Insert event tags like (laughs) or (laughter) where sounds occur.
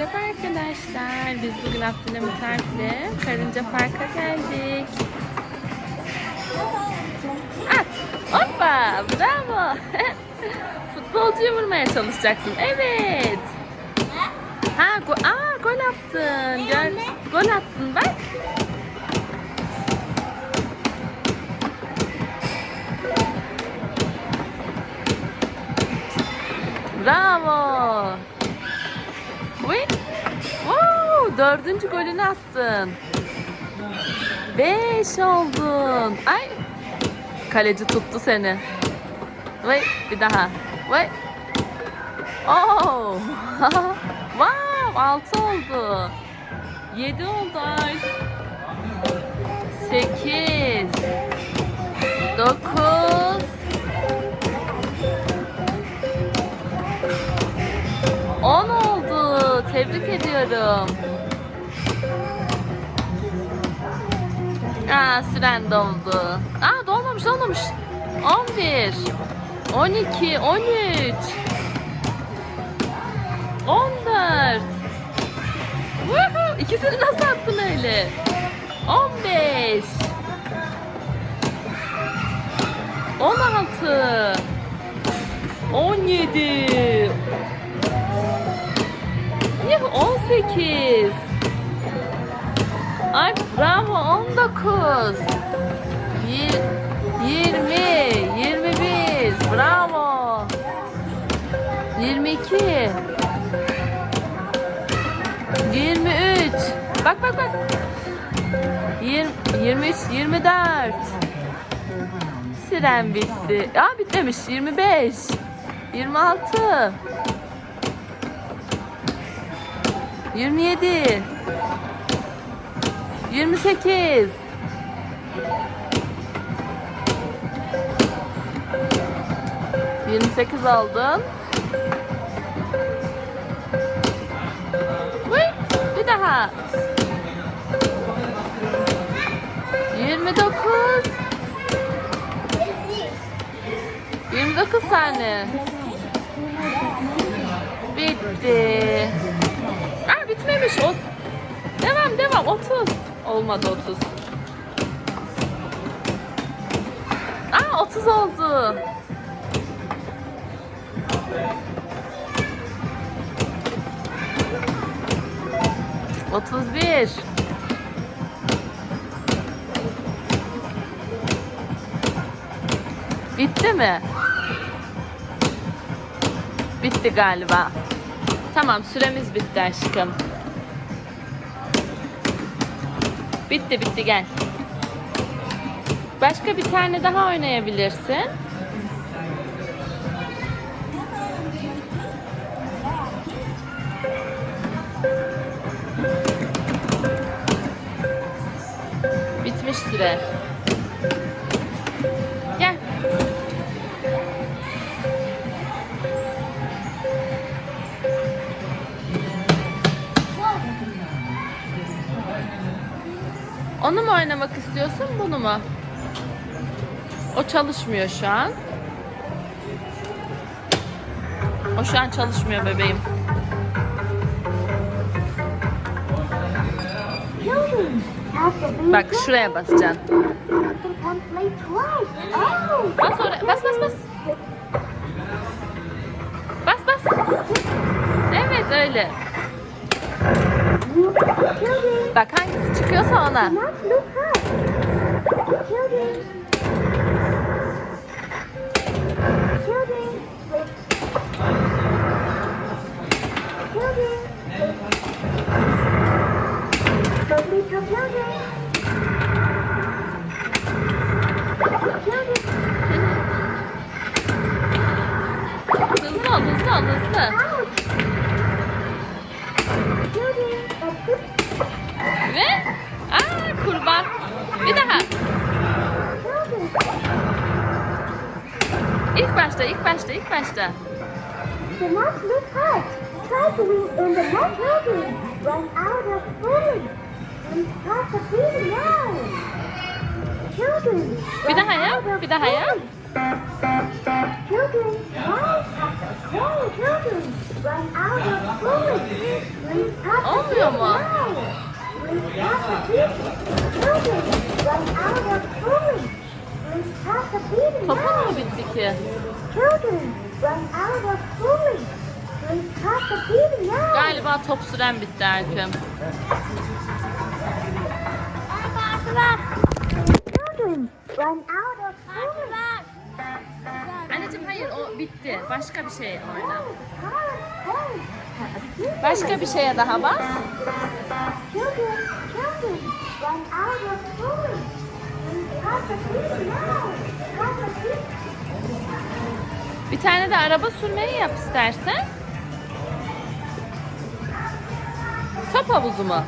Merhaba arkadaşlar. Biz bugün Abdülhamit Alp'le Karınca Park'a geldik. At. Hoppa. Bravo. (laughs) Futbolcuyu vurmaya çalışacaksın. Evet. Ha, go Aa, gol attın. Gör gol attın bak. Bravo. Dördüncü golünü attın. Beş oldun. Ay. Kaleci tuttu seni. Vay bir daha. Vay. Oh. (laughs) wow, altı oldu. Yedi oldu ay. Sekiz. Dokuz. 10 oldu. Tebrik ediyorum. Aa süren doldu. Aa dolmamış dolmamış. 11 12 13 14 Woohoo! İkisini nasıl attın öyle? 15 16 17 Yuh 18 Ay bravo 19 Yir- 20 21 Bravo. 22 23 Bak bak bak. 20, 23 24 Süren bitti. Aa bitmemiş. 25 26 27 28 28 oldun. Uy, bir daha. 29 29 tane. Bitti. Aa bitmemiş o. Devam devam 30. Olmadı 30. Aa 30 oldu. Otuz bir. Bitti mi? Bitti galiba. Tamam süremiz bitti aşkım. Bitti bitti gel. Başka bir tane daha oynayabilirsin. Bitmiş süre. Onu mu oynamak istiyorsun, bunu mu? O çalışmıyor şu an. O şu an çalışmıyor bebeğim. Bak şuraya basacaksın. Bas oraya, bas bas bas. Bas bas. Evet öyle. Bak hangisi çıkıyorsa ona. not look up. Children. Children, wait. Children, wait. Don't leave your children. Children, Hızlı ol, hızlı ol, hızlı. out. Children, that's good. Ve aa kurban. Bir daha. İlk başta, ilk başta, ilk başta. Do not look hard. Try in the net children. Run out of food. And start the beating now. Children. Bir daha of bir daha food. Children, up. Go, children. run out of the Olmuyor mu? Topun mu bitti ki? Galiba top süren bitti Erküm. Anneciğim hayır o bitti. Başka bir şey oyna. Başka bir şeye daha bas. Bir tane de araba sürmeyi yap istersen. Top havuzu mu?